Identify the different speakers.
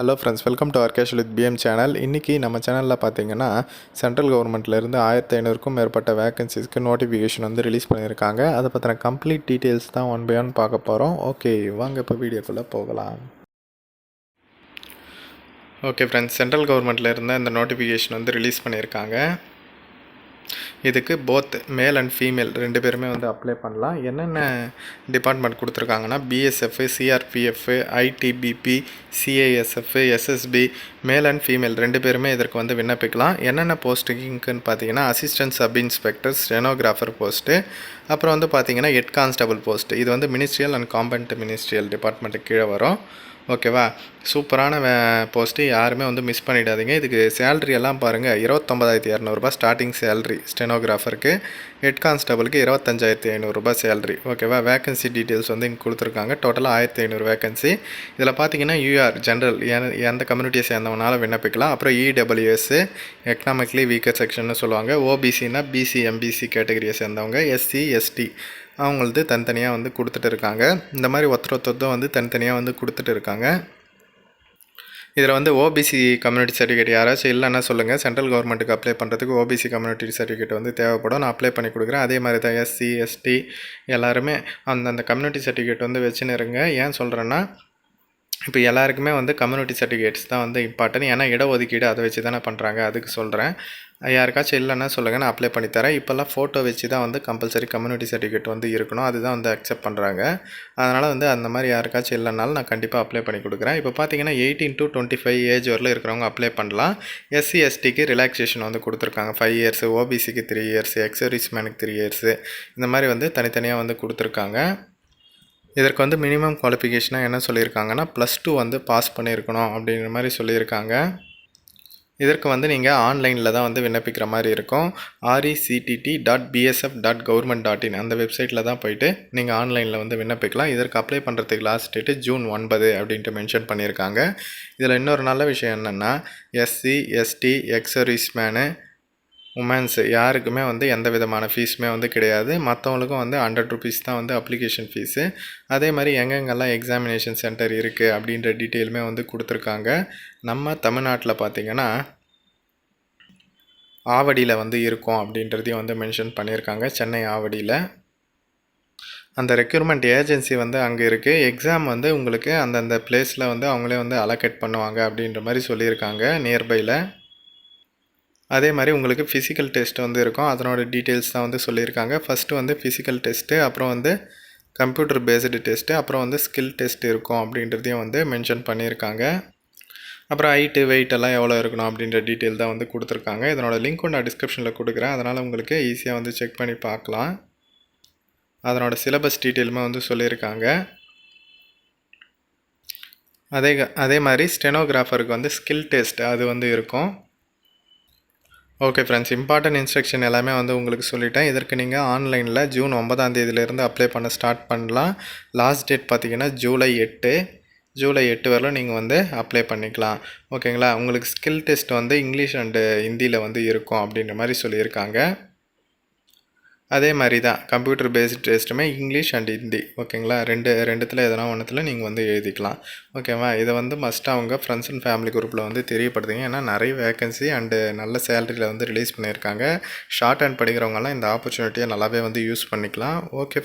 Speaker 1: Hello friends welcome to Arkesh with PM channel இன்றைக்கி நம்ம சேனலில் பார்த்தீங்கன்னா சென்ட்ரல் கவர்மெண்ட்லேருந்து ஆயிரத்தி ஐநூறுக்கும் மேற்பட்ட வேகன்சிஸ்க்கு நோட்டிஃபிகேஷன் வந்து ரிலீஸ் பண்ணியிருக்காங்க. அதை பற்றின கம்ப்ளீட் டீட்டெயில்ஸ் தான் ஒன் பை ஒன் பார்க்க போகிறோம் ஓகே வாங்க இப்போ வீடியோக்குள்ளே போகலாம். ஓகே ஃப்ரெண்ட்ஸ் சென்ட்ரல் கவர்மெண்ட்லேருந்து இந்த நோட்டிஃபிகேஷன் வந்து ரிலீஸ் பண்ணியிருக்காங்க. இதுக்கு போத் மேல் அண்ட் ஃபீமேல் ரெண்டு பேருமே வந்து அப்ளை பண்ணலாம். என்னென்ன டிபார்ட்மெண்ட் கொடுத்துருக்காங்கன்னா BSF CRPF ITBP CISF SSB male and female ரெண்டு பேருமே இதற்கு வந்து விண்ணப்பிக்கலாம். என்னென்ன போஸ்ட்டுக்குன்னு பார்த்தீங்கன்னா assistant sub inspector stenographer post அப்புறம் வந்து பார்த்தீங்கன்னா ஹெட் கான்ஸ்டபிள் போஸ்ட் இது வந்து மினிஸ்ட்ரியல் அண்ட் காம்பன்ட் மினிஸ்ட்ரியல் டிபார்ட்மெண்ட்டுக்கு கீழே வரும். ஓகேவா? சூப்பரான வே போஸ்ட்டு யாருமே வந்து மிஸ் பண்ணிடாதீங்க. இதுக்கு சேல்ரி எல்லாம் பாருங்கள் இருபத்தொம்பதாயிரத்தி இரநூறுபா ஸ்டார்டிங் சேல்ரி ஸ்டெனோகிராஃபருக்கு ஹெட் கான்ஸ்டபிளுக்கு இருபத்தஞ்சாயிரத்தி ஐநூறுரூபா சேல்ரி ஓகேவா? வேகன்சி டீட்டெயில்ஸ் வந்து இங்கே கொடுத்துருக்காங்க. டோட்டலாக ஆயிரத்தி ஐநூறு வேகன்சி இதில் பார்த்தீங்கன்னா யூஆர் ஜென்ரல் எந்த கம்யூனிட்டியை சேர்ந்தவனாலும் விண்ணப்பிக்கலாம். அப்புறம் இடபிள்யூஎஸ் எக்கனாமிக்லி வீக்கர் செக்ஷன் சொல்லுவாங்க. ஓபிசினா பிசி எம்பிசி கேட்டகரியை சேர்ந்தவங்க. எஸ்சி எஸ்டி அவங்களது தனித்தனியாக வந்து கொடுத்துட்டு இருக்காங்க. இந்த மாதிரி ஒருத்தர் ஒருத்தர் வந்து தனித்தனியாக வந்து கொடுத்துட்டு இருக்காங்க. இதில் வந்து ஓபிசி கம்யூனிட்டி சர்டிஃபிகேட் யாராச்சும் இல்லைன்னா சொல்லுங்கள் சென்ட்ரல் கவர்மெண்ட்டுக்கு அப்ளை பண்ணுறதுக்கு ஓபிசி கம்யூனிட்டி சர்டிஃபிகேட் வந்து தேவைப்படும். நான் அப்ளை பண்ணி கொடுக்குறேன். அதே மாதிரி தான் எஸ்சி எஸ்டி எல்லாருமே அந்தந்த கம்யூனிட்டி சர்டிஃபிகேட் வந்து வச்சுன்னு இருங்க. ஏன் சொல்கிறேன்னா இப்போ எல்லாருக்குமே வந்து கம்யூனிட்டி சர்டிஃபிகேட்ஸ் தான் வந்து இம்பார்ட்டன் ஏன்னா இடஒதுக்கீடு அதை வச்சு தானே பண்ணுறாங்க அதுக்கு சொல்கிறேன் யாருக்காச்சும் இல்லைன்னா சொல்லுங்கள் நான் அப்ளை பண்ணித்தரேன் இப்போல்லாம் ஃபோட்டோ வச்சு தான் வந்து கம்பல்சரி கம்யூனிட்டி சர்டிஃபிகேட் வந்து இருக்கணும். அதுதான் வந்து அக்செப்ட் பண்ணுறாங்க அதனால் வந்து அந்த மாதிரி யாருக்காச்சும் இல்லைனாலும் நான் கண்டிப்பாக அப்ளை பண்ணி கொடுக்குறேன். இப்போ பார்த்தீங்கன்னா eighteen to twenty five age வரல இருக்கிறவங்க அப்ளை பண்ணலாம். எஸ்சி எஸ்டிக்கு ரிலாக்ஸேஷன் வந்து கொடுத்துருக்காங்க. ஃபைவ் இயர்ஸ் ஓபிசிக்கு த்ரீ இயர்ஸ் எக்ஸரிஸ்மேனுக்கு த்ரீ இயர்ஸு இந்த மாதிரி வந்து தனித்தனியாக வந்து கொடுத்துருக்காங்க. இதற்கு வந்து மினிமம் குவாலிஃபிகேஷனாக என்ன சொல்லியிருக்காங்கன்னா ப்ளஸ் டூ வந்து பாஸ் பண்ணியிருக்கணும் அப்படிங்கிற மாதிரி சொல்லியிருக்காங்க. இதற்கு வந்து நீங்கள் ஆன்லைனில் தான் வந்து விண்ணப்பிக்கிற மாதிரி இருக்கும். R E C T T dot BSF dot government dot in அந்த வெப்சைட்டில் தான் போயிட்டு நீங்கள் ஆன்லைனில் வந்து விண்ணப்பிக்கலாம். இதற்கு அப்ளை பண்ணுறதுக்கு லாஸ்ட் டேட்டு ஜூன் ஒன்பது அப்படின்ட்டு மென்ஷன் பண்ணியிருக்காங்க. இதில் இன்னொரு நல்ல விஷயம் என்னென்னா SC ST ex service men womens யாருக்குமே வந்து எந்த விதமான ஃபீஸுமே வந்து கிடையாது. மற்றவங்களுக்கும் வந்து ஹண்ட்ரட் ருபீஸ் தான் வந்து அப்ளிகேஷன் ஃபீஸு அதே மாதிரி எங்கெங்கெல்லாம் எக்ஸாமினேஷன் சென்டர் இருக்குது அப்படின்ற டீட்டெயிலுமே வந்து கொடுத்துருக்காங்க. நம்ம தமிழ்நாட்டில் பார்த்திங்கன்னா ஆவடியில் வந்து இருக்கும் அப்படின்றதையும் வந்து மென்ஷன் பண்ணியிருக்காங்க. சென்னை ஆவடியில். அந்த ரெக்யூர்மெண்ட் ஏஜென்சி வந்து அங்கே இருக்குது எக்ஸாம் வந்து உங்களுக்கு அந்தந்த பிளேஸில் வந்து அவங்களே வந்து அலோகேட் பண்ணுவாங்க அப்படின்ற மாதிரி சொல்லியிருக்காங்க. நியர்பையில் அதே மாதிரி உங்களுக்கு ஃபிசிக்கல் டெஸ்ட் வந்து இருக்கும். அதனோட டீட்டெயில்ஸ் தான் வந்து சொல்லியிருக்காங்க. ஃபஸ்ட்டு வந்து ஃபிசிக்கல் டெஸ்ட்டு அப்புறம் வந்து கம்ப்யூட்டர் பேஸ்டு டெஸ்ட்டு அப்புறம் வந்து ஸ்கில் டெஸ்ட் இருக்கும் அப்படின்றதையும் வந்து மென்ஷன் பண்ணியிருக்காங்க. அப்புறம் ஹைட்டு வெயிட் எல்லாம் எவ்வளோ இருக்கணும் அப்படின்ற டீட்டெயில் தான் வந்து கொடுத்துருக்காங்க. இதனோட லிங்க் நான் டிஸ்கிரிப்ஷனில் கொடுக்குறேன். அதனால் உங்களுக்கு ஈஸியாக வந்து செக் பண்ணி பார்க்கலாம். அதனோட சிலபஸ் டீட்டெயிலுமே வந்து சொல்லியிருக்காங்க. அதே அதே மாதிரி ஸ்டெனோகிராஃபருக்கு வந்து ஸ்கில் டெஸ்ட் அது வந்து இருக்கும். ஓகே ஃப்ரெண்ட்ஸ் இம்பார்ட்டன்ட் இன்ஸ்ட்ரக்ஷன் எல்லாமே வந்து உங்களுக்கு சொல்லிட்டேன். இதற்கு நீங்கள் ஆன்லைனில் ஜூன் ஒன்பதாம் தேதியிலேருந்து அப்ளை பண்ண ஸ்டார்ட் பண்ணலாம். லாஸ்ட் டேட் பார்த்தீங்கன்னா ஜூலை எட்டு. ஜூலை எட்டு வரலும் நீங்கள் வந்து அப்ளை பண்ணிக்கலாம். ஓகேங்களா உங்களுக்கு ஸ்கில் டெஸ்ட் வந்து இங்கிலீஷ் அண்டு ஹிந்தியில் வந்து இருக்கும் அப்படின்ற மாதிரி சொல்லியிருக்காங்க. அதே மாதிரி தான் கம்ப்யூட்டர் பேஸ்ட் டெஸ்ட்டுமே இங்கிலீஷ் அண்ட் ஹிந்தி ஓகேங்களா ரெண்டு ரெண்டுத்தில் எதனா ஒன்றுத்தில் நீங்கள் வந்து எழுதிக்கலாம். ஓகேவா இதை வந்து மஸ்ட் அவங்க ஃப்ரெண்ட்ஸ் அண்ட் ஃபேமிலி குரூப்பில் வந்து தெரியப்படுத்துங்க. ஏன்னா நிறைய வேகன்சி அண்டு நல்ல சேலரியில் வந்து ரிலீஸ் பண்ணியிருக்காங்க. ஷார்ட் ஹேண்ட் படிக்கிறவங்கலாம் இந்த ஆப்பர்ச்சுனிட்டியை நல்லாவே வந்து யூஸ் பண்ணிக்கலாம். ஓகே